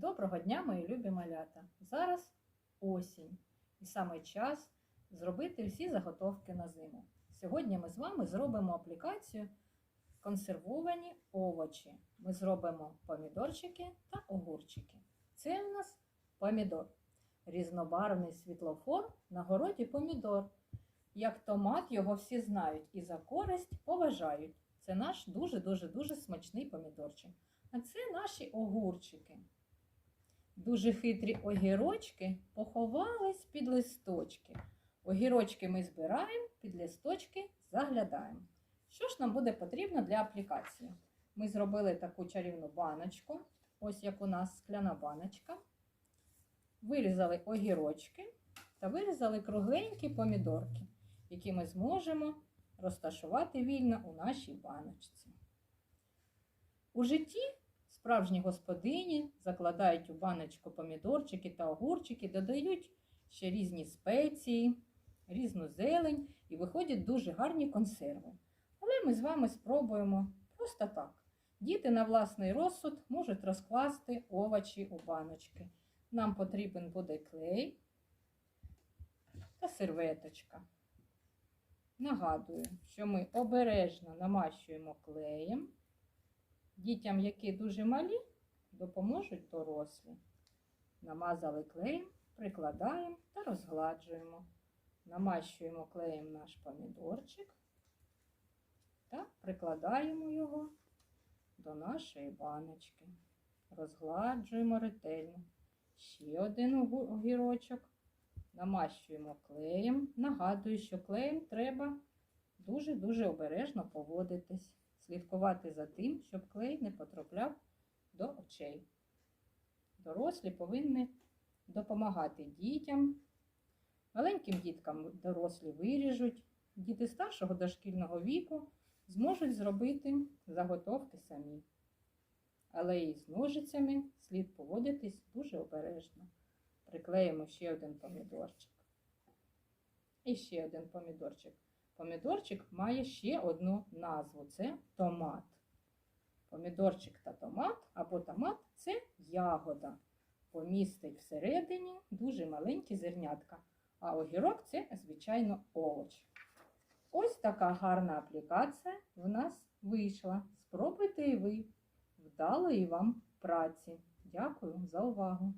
Доброго дня, мої любі малята! Зараз осінь, і саме час зробити всі заготовки на зиму. Сьогодні ми з вами зробимо аплікацію консервовані овочі. Ми зробимо помідорчики та огурчики. Це у нас помідор. Різнобарвний світлофор на городі помідор. Як томат його всі знають і за користь поважають. Це наш дуже-дуже дуже смачний помідорчик. А це наші огурчики. Дуже хитрі огірочки поховались під листочки. Огірочки ми збираємо, під листочки заглядаємо. Що ж нам буде потрібно для аплікації? Ми зробили таку чарівну баночку, ось як у нас скляна баночка. Вирізали огірочки та вирізали кругленькі помідорки, які ми зможемо розташувати вільно у нашій баночці. У житті Справжні господині закладають у баночку помідорчики та огурчики, додають ще різні спеції, різну зелень і виходять дуже гарні консерви. Але ми з вами спробуємо просто так. Діти на власний розсуд можуть розкласти овочі у баночки. Нам потрібен буде клей та серветочка. Нагадую, що ми обережно намащуємо клеєм. Дітям, які дуже малі, допоможуть дорослі. Намазали клеєм, прикладаємо та розгладжуємо. Намащуємо клеєм наш помідорчик та прикладаємо його до нашої баночки. Розгладжуємо ретельно. Ще один огірочок. Намащуємо клеєм. Нагадую, що клеєм треба дуже-дуже обережно поводитись слідкувати за тим, щоб клей не потрапляв до очей. Дорослі повинні допомагати дітям. Маленьким діткам дорослі виріжуть, діти старшого дошкільного віку зможуть зробити заготовки самі. Але і з ножицями слід поводитись дуже обережно. Приклеїмо ще один помідорчик. І ще один помідорчик. Помідорчик має ще одну назву це томат. Помідорчик та томат або томат це ягода. Помістить всередині дуже маленькі зернятка, а огірок це, звичайно, овоч. Ось така гарна аплікація в нас вийшла. Спробуйте і ви. Вдалої вам праці. Дякую за увагу!